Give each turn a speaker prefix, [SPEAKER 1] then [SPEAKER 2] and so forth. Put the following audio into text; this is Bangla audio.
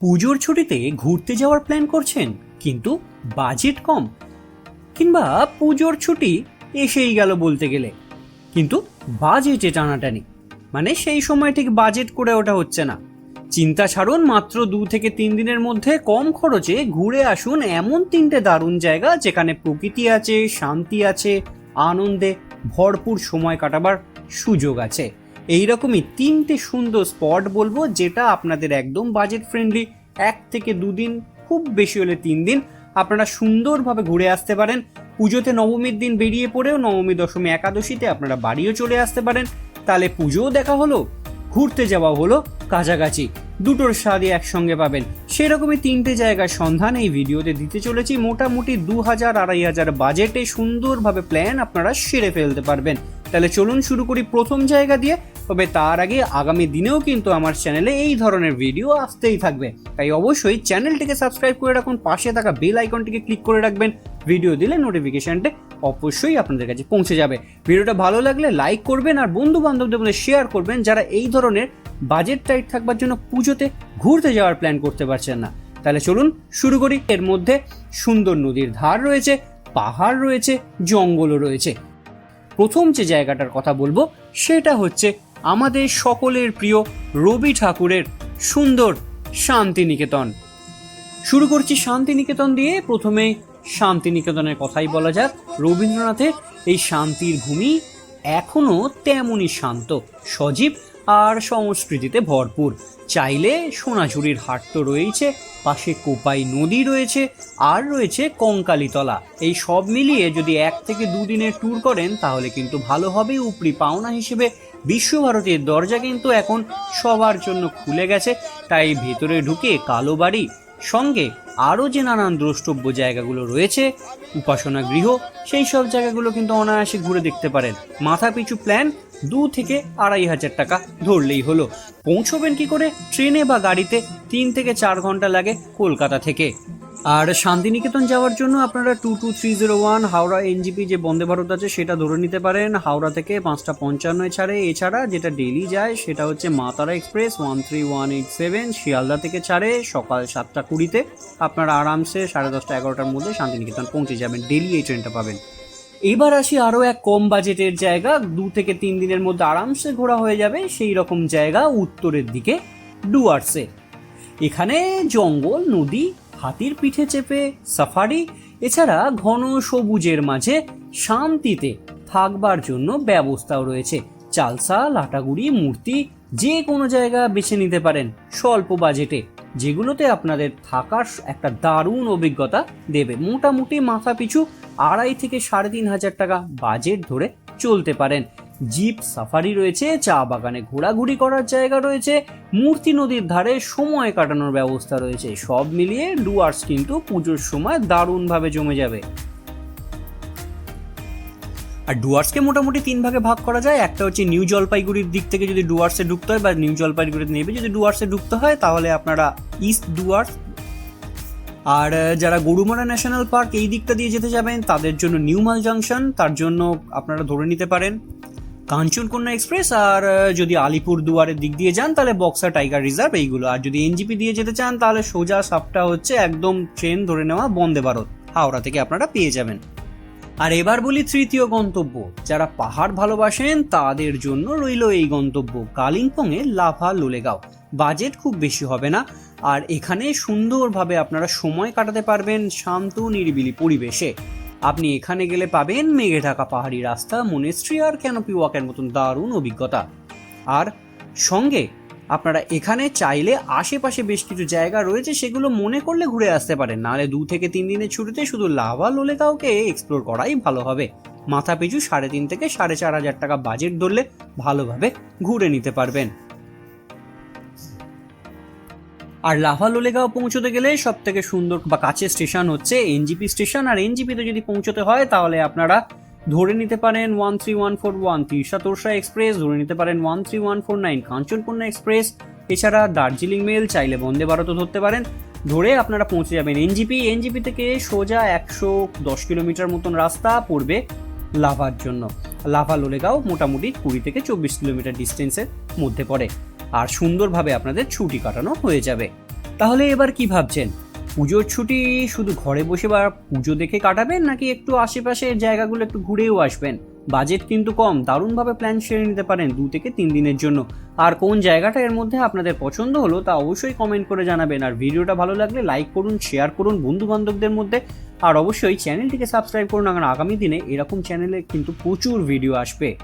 [SPEAKER 1] পুজোর ছুটিতে ঘুরতে যাওয়ার প্ল্যান করছেন, কিন্তু বাজেট কম। কিংবা পুজোর ছুটি এসেই গেল বলতে গেলে। কিন্তু বাজেটে টানাটানি। মানে সেই সময় ঠিক বাজেট করে ওটা হচ্ছে না। চিন্তা ছাড়ুন, মাত্র দু থেকে তিন দিনের মধ্যে কম খরচে ঘুরে আসুন এমন তিনটে দারুণ জায়গা যেখানে প্রকৃতি আছে, শান্তি আছে, আনন্দে ভরপুর সময় কাটাবার সুযোগ আছে। এইরকমই তিনটে সুন্দর স্পট বলব যেটা আপনাদের একদম বাজেট ফ্রেন্ডলি এক থেকে দুদিন, খুব বেশি হলে তিন দিন। আপনারা সুন্দরভাবে ঘুরে আসতে পারেন। পুজোতে নবমীর দিন বেরিয়ে পড়েও নবমী, দশমী, একাদশীতে আপনারা বাড়িও চলে আসতে পারেন। তাহলে পুজোও দেখা হলো, ঘুরতে যাওয়া হলো, কাছাকাছি দুটোর স্বাদই একসঙ্গে পাবেন। সেরকমই তিনটে জায়গার সন্ধান এই ভিডিওতে দিতে চলেছি। মোটামুটি দু হাজার, আড়াই হাজার বাজেটে সুন্দরভাবে প্ল্যান আপনারা সেরে ফেলতে পারবেন। তাহলে চলুন শুরু করি প্রথম জায়গা দিয়ে। তবে তার আগে আগামী দিনেও কিন্তু আমার চ্যানেলে এই ধরনের ভিডিও আসতেই থাকবে। তাই অবশ্যই চ্যানেলটিকে সাবস্ক্রাইব করে রাখুন, পাশে থাকা বেল আইকনটিকে ক্লিক করে রাখবেন। ভিডিও দিলে নোটিফিকেশনটা অবশ্যই আপনাদের কাছে পৌঁছে যাবে। ভিডিওটা ভালো লাগলে লাইক করবেন আর বন্ধু বান্ধবদের মধ্যে শেয়ার করবেন যারা এই ধরনের বাজেট টাইট থাকবার জন্য পুজোতে ঘুরতে যাওয়ার প্ল্যান করতে পারছেন না। তাহলে চলুন শুরু করি। এর মধ্যে সুন্দর নদীর ধার রয়েছে, পাহাড় রয়েছে, জঙ্গলও রয়েছে। প্রথম যে জায়গাটার কথা বলব, সেটা হচ্ছে আমাদের সকলের প্রিয় রবি ঠাকুরের সুন্দর শান্তিনিকেতন। শুরু করছি শান্তিনিকেতন দিয়ে। প্রথমে শান্তিনিকেতনের কথাই বলা যাক। রবীন্দ্রনাথের এই শান্তির ভূমি এখনও তেমনই শান্ত, সজীব আর সংস্কৃতিতে ভরপুর। চাইলে সোনাঝুরির হাট তো রয়েছে পাশে কোপাই নদী রয়েছে, আর রয়েছে কঙ্কালীতলা। এই সব মিলিয়ে যদি এক থেকে দুদিনের ট্যুর করেন, তাহলে কিন্তু ভালো হবে উপরি পাওনা হিসেবে বিশ্বভারতীর দরজা কিন্তু এখন সবার জন্য খুলে গেছে। তাই ভেতরে ঢুকে কালো বাড়ি, সঙ্গে আরও যে নানান দ্রষ্টব্য জায়গাগুলো রয়েছে, উপাসনা গৃহ, সেই সব জায়গাগুলো কিন্তু অনায়াসে ঘুরে দেখতে পারেন। মাথা পিছু প্ল্যান, দু থেকে আড়াই হাজার টাকা ধরলেই হলো। পৌঁছবেন কি করে? ট্রেনে বা গাড়িতে তিন থেকে চার ঘণ্টা লাগে কলকাতা থেকে। আর শান্তিনিকেতন যাওয়ার জন্য আপনারা two two three zero one Howrah NJP যে বন্দে ভারত আছে সেটা ধরে নিতে পারেন। হাওড়া থেকে পাঁচটা পঞ্চান্নয় ছাড়ে। এছাড়া যেটা ডেলি যায় সেটা হচ্ছে মাতারা express one three one eight seven Sealdah থেকে ছাড়ে সকাল সাতটা কুড়িতে। আপনারা আরামসে সাড়ে দশটা এগারোটার মধ্যে শান্তিনিকেতন পৌঁছে যাবেন। ডেলি এই ট্রেনটা পাবেন। এবার আসি আরও এক কম বাজেটের জায়গা। দু থেকে তিন দিনের মধ্যে আরামসে ঘোরা হয়ে যাবে সেই রকম জায়গা উত্তরের দিকে, ডুয়ার্সে। এখানে জঙ্গল, নদী হাতির পিঠে চেপে সাফারি, এছাড়া ঘন সবুজের মাঝে শান্তিতে থাকবার জন্য ব্যবস্থাও রয়েছে। চালসা, লাটাগুড়ি, মূর্তি যে কোনো জায়গা বেছে নিতে পারেন স্বল্প বাজেটে, যেগুলোতে আপনাদের থাকার একটা দারুণ অভিজ্ঞতা দেবে। মোটামুটি মাথা পিছু আড়াই থেকে সাড়ে তিন হাজার টাকা বাজেট ধরে চলতে পারেন। জিপ সাফারি রয়েছে, চা বাগানে ঘোরাঘুরি করার জায়গা রয়েছে, মূর্তি নদীর ধারে সময় কাটানোর ব্যবস্থা রয়েছে। সব মিলিয়ে ডুয়ার্স কিন্তু পুজোর সময় দারুণভাবে জমে যাবে। আর ডুয়ার্সকে মোটামুটি তিন ভাগে ভাগ করা যায়। একটা হচ্ছে নিউ জলপাইগুড়ির দিক থেকে যদি ডুয়ার্সে ঢুকতে হয় বা নিউ জলপাইগুড়িতে নেবে, যদি ডুয়ার্সে ঢুকতে হয় তাহলে আপনারা ইস্ট ডুয়ার্স আর যারা গরুমারা ন্যাশনাল পার্ক এই দিকটা দিয়ে যেতে যাবেন, তাদের জন্য নিউমাল জাংশন, তার জন্য আপনারা ধরে নিতে পারেন। কাঞ্চনকন্যা এক্সপ্রেস আর যদি আলিপুর দুয়ারের দিক দিয়ে যান, তাহলে বক্সা টাইগার রিজার্ভ এইগুলো। আর যদি এনজিপি দিয়ে যেতে চান, তাহলে সোজা সাপটা হচ্ছে একদম ট্রেন ধরে নেওয়া বন্দে ভারত। হাওড়া থেকে আপনারা পেয়ে যাবেন। আর এবার বলি তৃতীয় গন্তব্য। যারা পাহাড় ভালোবাসেন, তাদের জন্য রইল এই গন্তব্য কালিম্পংয়ে লাভা লোলেগাঁও। বাজেট খুব বেশি হবে না, আর এখানে সুন্দরভাবে আপনারা সময় কাটাতে পারবেন শান্ত নিরিবিলি পরিবেশে। আপনি এখানে গেলে পাবেন মেঘে ঢাকা পাহাড়ি রাস্তা মনেস্ট্রি আর ক্যানোপি ওয়াকের মতন দারুণ অভিজ্ঞতা। আর সঙ্গে আপনারা এখানে চাইলে আশেপাশে বেশ কিছু জায়গা রয়েছে, সেগুলো মনে করলে ঘুরে আসতে পারেন। নাহলে দু থেকে তিন দিনের ছুটিতে শুধু লাভা লোলেগাঁওকে এক্সপ্লোর করাই ভালো হবে। মাথা পিছু সাড়ে তিন থেকে সাড়ে চার হাজার টাকা বাজেট ধরলে ভালোভাবে ঘুরে নিতে পারবেন। আর লাভা লোলেগাঁও পৌঁছতে গেলে সব থেকে সুন্দর বা কাছের স্টেশন হচ্ছে এনজিপি স্টেশন। আর এনজিপিতে যদি পৌঁছতে হয়, তাহলে আপনারা ধরে নিতে পারেন one three one four one তিরসা Torsa express, ধরে নিতে পারেন one three one four nine Kanchankanya express. এছাড়া দার্জিলিং মেল, চাইলে বন্দে ভারতও ধরতে পারেন। ধরে আপনারা পৌঁছে যাবেন এনজিপি। এনজিপি থেকে সোজা একশো দশ কিলোমিটার মতন রাস্তা পড়বে লাভার জন্য। লাভা লোলেগাঁও মোটামুটি কুড়ি থেকে চব্বিশ কিলোমিটার ডিস্টেন্সের মধ্যে পড়ে। আর সুন্দরভাবে আপনাদের ছুটি কাটানো হয়ে যাবে। তাহলে এবার কি ভাবছেন? পুজোর ছুটি শুধু ঘরে বসে বা পুজো দেখে কাটাবেন, নাকি একটু আশেপাশের জায়গাগুলো একটু ঘুরেও আসবেন? বাজেট কিন্তু কম, দারুণভাবে প্ল্যান সেরে নিতে পারেন দু থেকে তিন দিনের জন্য। আর কোন জায়গাটা এর মধ্যে আপনাদের পছন্দ হলো তা অবশ্যই কমেন্ট করে জানাবেন। আর ভিডিওটা ভালো লাগলে লাইক করুন শেয়ার করুন বন্ধু বান্ধবদের মধ্যে। আর অবশ্যই চ্যানেলটিকে সাবস্ক্রাইব করুন কারণ আগামী দিনে এরকম চ্যানেলে কিন্তু প্রচুর ভিডিও আসবে।